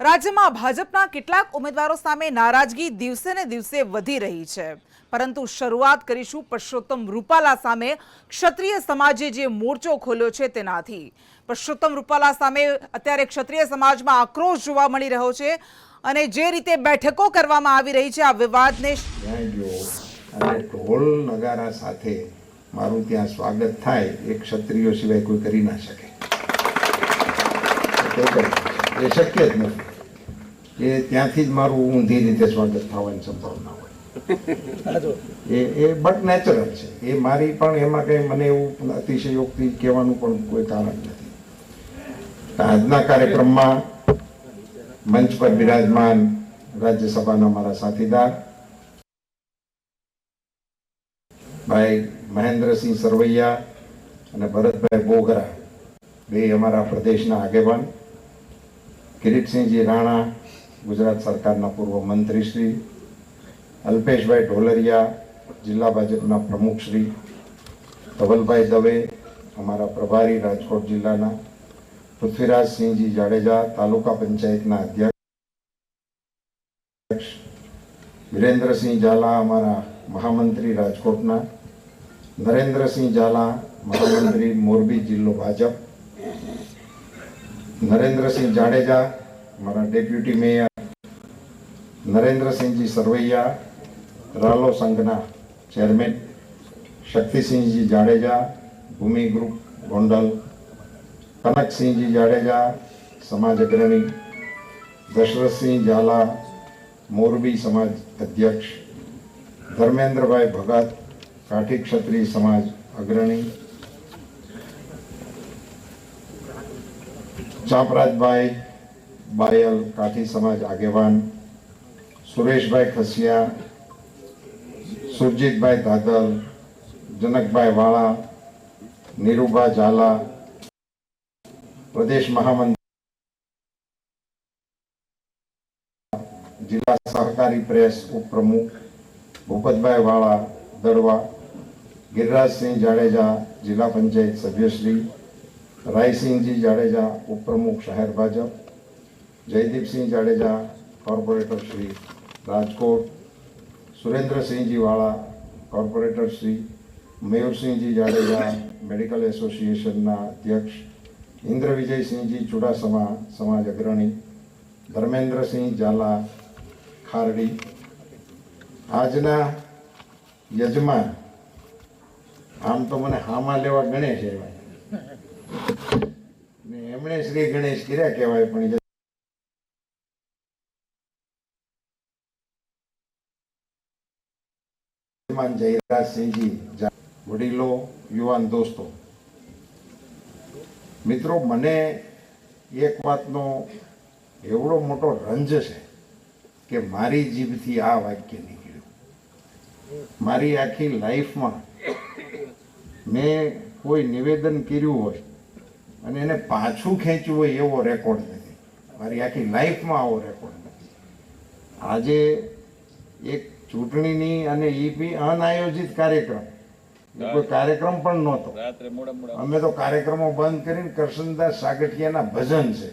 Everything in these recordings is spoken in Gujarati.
રાજ્યમાં ભાજપના કેટલાક ઉમેદવારો સામે નારાજગી દિવસે ને દિવસે વધી રહી છે. પરંતુ શરૂઆત કરીશું પરસોત્તમ રૂપાલા સામે. ક્ષત્રિય સમાજે જે મોરચો ખોલ્યો છે તેનાથી. પરસોત્તમ રૂપાલા સામે અત્યારે ક્ષત્રિય સમાજમાં આક્રોશ જોવા મળી રહ્યો છે અને જે રીતે બેઠકો કરવામાં આવી રહી છે આ વિવાદને ઢોલ નગારા સાથે મારું ત્યાં સ્વાગત થાય, એ ક્ષત્રિયો સિવાય કોઈ કરી ના શકે. એ શક્ય જ નથી. એ ત્યાંથી જ મારું ઊંધી રીતે સ્વાગત થવાની સંભાવના હોય. એ એ બટ નેચરલ છે. એ મારી પણ એમાં કંઈ મને એવું અતિશયોક્તિ કહેવાનું પણ કોઈ કારણ નથી. આજના કાર્યક્રમમાં મંચ પર બિરાજમાન રાજ્યસભાના મારા સાથીદાર ભાઈ મહેન્દ્રસિંહ સરવૈયા અને ભરતભાઈ બોગરા બે અમારા પ્રદેશના આગેવાન. કિરીટસિંહજી રાણા, ગુજરાત સરકારના પૂર્વ મંત્રીશ્રી, અલ્પેશભાઈ ઢોલરિયા, જિલ્લા ભાજપના પ્રમુખશ્રી ધવલભાઈ દવે, અમારા પ્રભારી રાજકોટ જિલ્લાના પૃથ્વીરાજસિંહજી જાડેજા, તાલુકા પંચાયતના અધ્યક્ષ, વિરેન્દ્રસિંહ ઝાલા, અમારા મહામંત્રી રાજકોટના, નરેન્દ્રસિંહ ઝાલા, મહામંત્રી મોરબી જિલ્લો ભાજપ નરેન્દ્રસિંહ જાડેજા અમારા ડેપ્યુટી મેયર નરેન્દ્રસિંહજી સરવૈયા રાલો સંઘના ચેરમેન શક્તિસિંહજી જાડેજા ભૂમિ ગ્રુપ ગોંડલ કનકસિંહજી જાડેજા સમાજ અગ્રણી દશરથસિંહ ઝાલા મોરબી સમાજ અધ્યક્ષ ધર્મેન્દ્રભાઈ ભગત કાઠી ક્ષત્રિય સમાજ અગ્રણી ચાપરાજભાઈ બાયલ, કાઠી સમાજ આગેવાન, સુરેશભાઈ ખસિયા, સુરજીતભાઈ ધાદલ જનકભાઈ વાળા, નીરુભા ઝાલા, પ્રદેશ મહામંત્રી, જિલ્લા સહકારી પ્રેસ ઉપપ્રમુખ, ભૂપતભાઈ વાળા, દડવા, ગિરિરાજસિંહ જાડેજા, જિલ્લા પંચાયત સભ્યશ્રી રાયસિંહજી જાડેજા ઉપપ્રમુખ શહેર Bhajap, Jaydeepsinh Jadeja corporator Shri Rajkot, Surendrasinhji Vala corporator Shri, Mayursinhji Jadeja medical એસોસિએશનના અધ્યક્ષ ઇન્દ્ર વિજયસિંહજી ચુડાસમા સમાજ અગ્રણી, ધર્મેન્દ્રસિંહ ઝાલા ખારડી. આજના યજમાન આમ તો મને હામાં લેવા ગણે છે એવા. એમણે શ્રી ગણેશ કર્યા કહેવાય પણ યજમાન જયરાજસિંહજી વડીલો, યુવાન દોસ્તો. મિત્રો, મને એક વાતનો એવડો મોટો રંજ છે કે મારી જીભથી આ વાક્ય નીકળ્યું. મારી આખી લાઈફમાં મેં કોઈ નિવેદન કર્યું હોય અને એને પાછું ખેંચ્યું હોય એવો રેકોર્ડ નથી. મારી આખી લાઈફમાં આવો રેકોર્ડ નથી. આજે એક ચૂંટણીની અને એ બી અનાયોજિત કાર્યક્રમ. એ કોઈ કાર્યક્રમ પણ નહોતો. અમે તો કાર્યક્રમો બંધ કરીને કરશનદાસ સાગઠિયાના ભજન છે.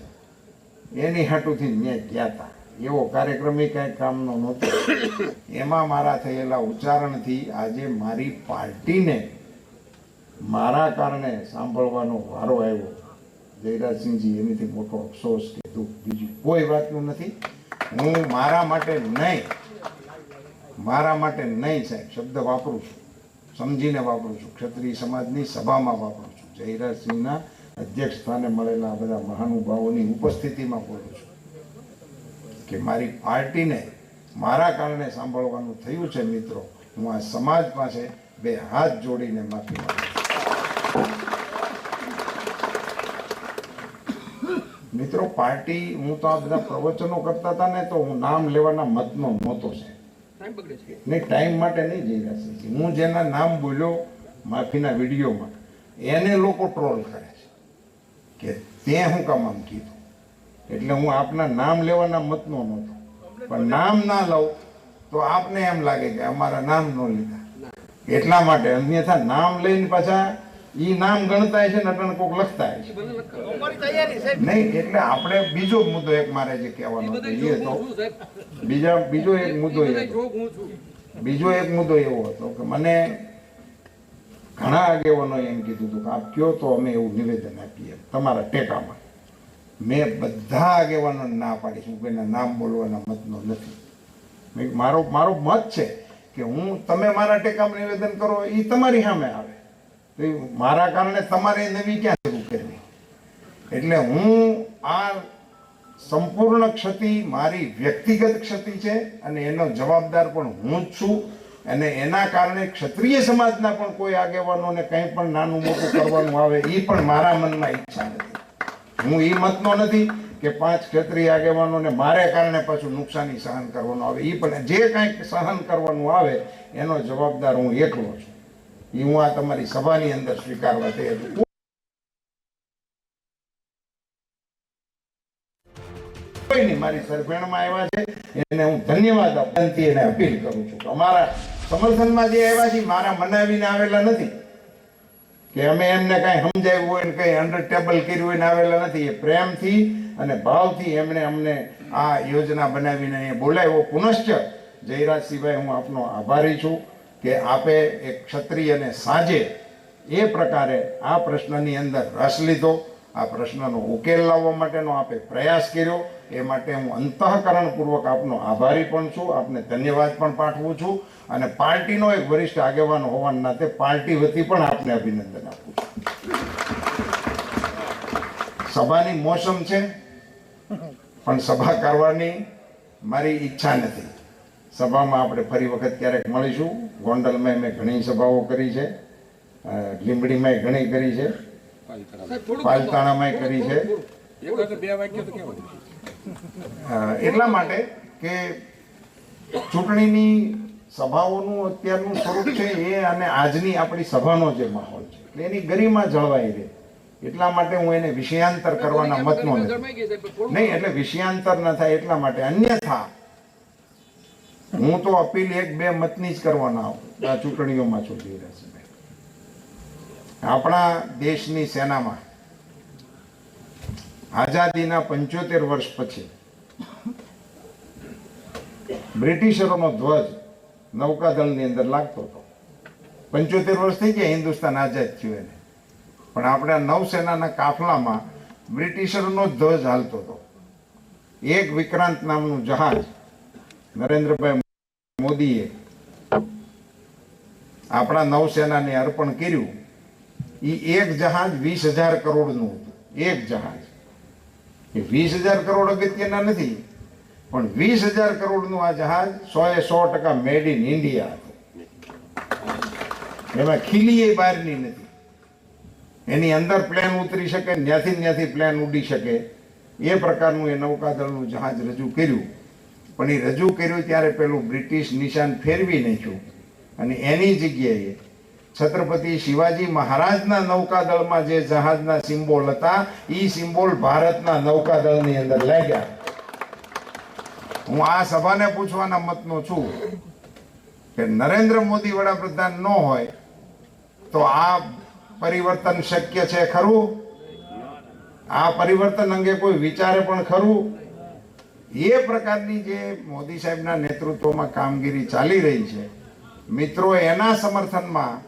એની હાટુથી મેં ગયા હતા એવો કાર્યક્રમ એ કાંઈ કામનો નહોતો. એમાં મારા થયેલા ઉચ્ચારણથી આજે મારી પાર્ટીને મારા કારણે સાંભળવાનો વારો આવ્યો. જયરાજસિંહજી એનીથી મોટો અફસોસ કે દુઃખ બીજું કોઈ વાતનું નથી. હું મારા માટે નહીં, મારા માટે નહીં સાહેબ, શબ્દ વાપરું છું, સમજીને વાપરું છું, ક્ષત્રિય સમાજની સભામાં વાપરું છું. જયરાજસિંહના અધ્યક્ષ સ્થાને મળેલા બધા મહાનુભાવોની ઉપસ્થિતિમાં બોલું છું કે મારી પાર્ટીને મારા કારણે સાંભળવાનું થયું છે મિત્રો. હું આ સમાજ પાસે બે હાથ જોડીને માફી માંગુ છું. મિત્રો પાર્ટી હું તો આ બધા પ્રવચનો કરતા હતા ને તો હું નામ લેવાના મતનો નહોતો છે. નહીં ટાઈમ માટે નહીં જઈ રહ્યા છે. હું જેના નામ બોલ્યો માફીના વિડીયોમાં એને લોકો ટ્રોલ કરે છે કે તે હું કામ આમ કીધું. એટલે હું આપના નામ લેવાના મતનો નહોતો. પણ નામ ના લઉં તો આપને એમ લાગે કે અમારા નામ ન લીધા. એટલા માટે અન્યથા નામ લઈને પાછા ઈ નામ ગણતા છે ને અટણ કોક લખતા છે. નહીં એટલે આપણે બીજો મુદ્દો એક મારે જે કહેવાનો હતો એ તો બીજા બીજો એક મુદ્દો એ બીજો એક મુદ્દો એવો હતો કે મને ઘણા આગેવાનો એમ કીધું હતું કે આપ કયો તો અમે એવું નિવેદન આપીએ તમારા ટેકામાં. મેં બધા આગેવાનો ના પાડીશું કોઈના નામ બોલવાના મતનો નથી. મારો મારો મત છે કે હું તમે મારા ટેકામાં નિવેદન કરો એ તમારી સામે આવે. મારા કારણે તમારે નવી ક્યાં શરૂ કરવી? એટલે હું આ સંપૂર્ણ ક્ષતિ મારી વ્યક્તિગત ક્ષતિ છે અને એનો જવાબદાર પણ હું જ છું. અને એના કારણે ક્ષત્રિય સમાજના પણ કોઈ આગેવાનોને કંઈ પણ નાનું મોટું કરવાનું આવે એ પણ મારા મનમાં ઈચ્છા નથી. હું એ મતનો નથી કે પાંચ ક્ષત્રિય આગેવાનોને મારે કારણે પાછું નુકસાની સહન કરવાનું આવે. એ પણ જે કાંઈક સહન કરવાનું આવે, એનો જવાબદાર હું એકલો છું. એ હું આ તમારી સભાની અંદર સ્વીકારવા તૈયાર છું. મારી સરભેણમાં આવ્યા છે. એને હું ધન્યવાદ અપનથી એને અપીલ કરું છું અમારા સમર્થનમાં જે આવ્યા છે મારા મનાવીને આવેલા નથી. કે અમે એમને કાંઈ સમજાવ્યું હોય ને કંઈ અંડર ટેબલ હોય ને આવેલા નથી. એ પ્રેમથી અને ભાવથી એમણે અમને આ યોજના બનાવીને અહીંયા બોલાવ્યો. પુનશ્ચ જયરાજસિંહભાઈ, હું આપનો આભારી છું. કે આપે એક ક્ષત્રિયને સાંજે એ પ્રકારે આ પ્રશ્નની અંદર રસ લીધો. આ પ્રશ્નનો ઉકેલ લાવવા માટેનો આપે પ્રયાસ કર્યો. એ માટે હું અંતઃકરણપૂર્વક આપનો આભારી પણ છું. આપને ધન્યવાદ પણ પાઠવું છું. અને પાર્ટીનો એક વરિષ્ઠ આગેવાન હોવાના નાતે પાર્ટી વતી પણ આપને અભિનંદન આપું છું. સભાની મોસમ છે, પણ સભા કરવાની મારી ઈચ્છા નથી. સભામાં આપણે ફરી વખત ક્યારેક મળીશું. ગોંડલમાં મેં ઘણી સભાઓ કરી છે. લીંબડીમાં ઘણી કરી છે. પાલતાણામાં કરી છે. એટલા માટે કે ચૂંટણીની સભાઓનું અત્યારનું સ્વરૂપ છે એ અને આજની આપણી સભાનો જે માહોલ છે. એટલે એની ગરિમા જળવાઈ રહે. એટલા માટે હું એને વિષયાંતર કરવાના મતનો નથી. નહીં, એટલે વિષયાંતર ન થાય, એટલા માટે અન્યથા હું તો અપીલ એક બે મતની જ કરવાના આવું. આ ચૂંટણીઓમાં ચૂંટી રહેશે આપણા દેશની સેનામાં આઝાદીના પંચોતેર વર્ષ પછી બ્રિટિશરોનો ધ્વજ નૌકાદળની અંદર લાગતો હતો. પંચોતેર વર્ષ થઈ ગયા હિન્દુસ્તાન આઝાદ થયું એને. પણ આપણા નૌસેનાના કાફલામાં બ્રિટિશરોનો ધ્વજ હાલતો હતો. એક વિક્રાંત નામનું જહાજ નરેન્દ્રભાઈ મોદીએ આપણા નૌસેનાને અર્પણ કર્યું. એ એક જહાજ વીસ હજાર કરોડનું હતું. એક જહાજ. એ વીસ હજાર કરોડ અગત્યના નથી, પણ વીસ હજાર કરોડનું આ જહાજ સો એ સો ટકા મેડ ઇન ઇન્ડિયા હતું. એમાં ખીલી એ બહારની નથી. એની અંદર પ્લેન ઉતરી શકે ત્યાંથી ત્યાંથી પ્લેન ઉડી શકે. એ પ્રકારનું એ નૌકાદળનું જહાજ રજૂ કર્યું. પણ એ રજૂ કર્યું ત્યારે પેલું બ્રિટિશ નિશાન ફેરવી નાખ્યું. અને એની જગ્યાએ છત્રપતિ શિવાજી મહારાજના નૌકાદળમાં જે જહાજના સિમ્બોલ હતા એ સિમ્બોલ ભારતના નૌકાદળની અંદર લાગ્યા. હું આ સભાને પૂછવાના મતનો છું કે નરેન્દ્ર મોદી વડાપ્રધાન ન હોય તો આ પરિવર્તન શક્ય છે ખરું? આ પરિવર્તન અંગે કોઈ વિચારે પણ ખરું? એ પ્રકારની જે મોદી સાહેબના નેતૃત્વમાં કામગીરી ચાલી રહી છે, મિત્રો એના સમર્થનમાં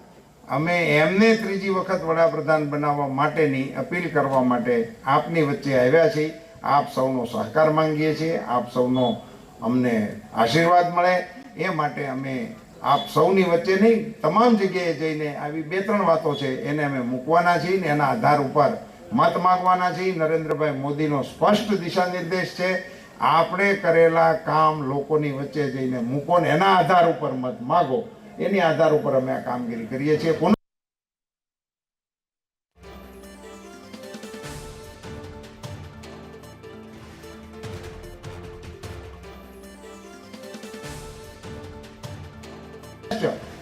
અમે એમને ત્રીજી વખત વડાપ્રધાન બનાવવા માટેની અપીલ કરવા માટે આપની વચ્ચે આવ્યા છીએ. આપ સૌનો સહકાર માંગીએ છીએ, આપ સૌનો અમને આશીર્વાદ મળે. એ માટે અમે આપ સૌની વચ્ચે નહીં, તમામ જગ્યાએ જઈને આવી બે ત્રણ વાતો છે એને અમે મૂકવાના છીએ ને એના આધાર ઉપર મત માગવાના છીએ. નરેન્દ્રભાઈ મોદીનો સ્પષ્ટ દિશા નિર્દેશ છે. આપણે કરેલા કામ લોકોની વચ્ચે જઈને મૂકો ને એના આધાર ઉપર મત માગો. એની આધાર ઉપર અમે આ કામગીરી કરીએ છીએ.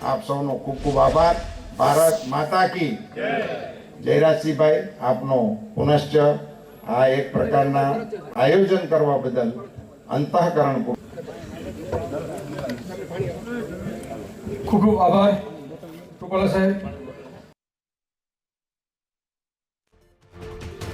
આપ સૌનો ખૂબ ખૂબ આભાર. ભારત માતા કી. જયરાજસિંહભાઈ આપનો પુનશ્ચ. આ એક પ્રકારના આયોજન કરવા બદલ અંતઃકરણ ખૂબ ખૂબ આભાર, ટુપાલા સાહેબ.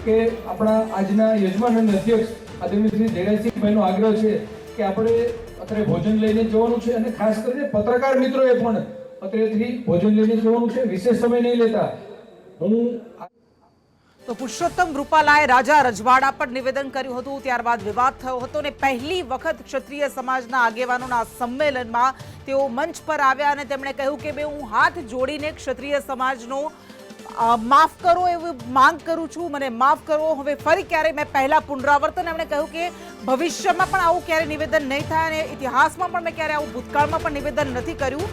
કે આપણા આજના યજમાન અને અધ્યક્ષ આદરણીય શ્રી જયરાજસિંહભાઈનો આગ્રહ છે કે આપણે અત્યારે ભોજન લઈને જવાનું છે અને ખાસ કરીને પત્રકાર મિત્રોએ પણ અત્યારેથી ભોજન લઈને જવાનું છે, વિશેષ સમય નહીં લેતા. હું તો પુરુષોત્તમ રૂપાલાએ રાજા રજવાડા પર નિવેદન કર્યું હતું. ત્યારબાદ વિવાદ થયો હતો અને પહેલી વખત ક્ષત્રિય સમાજના આગેવાનોના સંમેલનમાં તેઓ મંચ પર આવ્યા અને તેમણે કહ્યું કે બે હું હાથ જોડીને ક્ષત્રિય સમાજનો માફ કરો એવી માંગ કરું છું, મને માફ કરો, હવે ફરી ક્યારે મેં પહેલા પુનરાવર્તન. એમણે કહ્યું કે ભવિષ્યમાં પણ આવું ક્યારે નિવેદન નહીં થાય અને ઇતિહાસમાં પણ મેં ક્યારે આવું ભૂતકાળમાં પણ નિવેદન નથી કર્યું.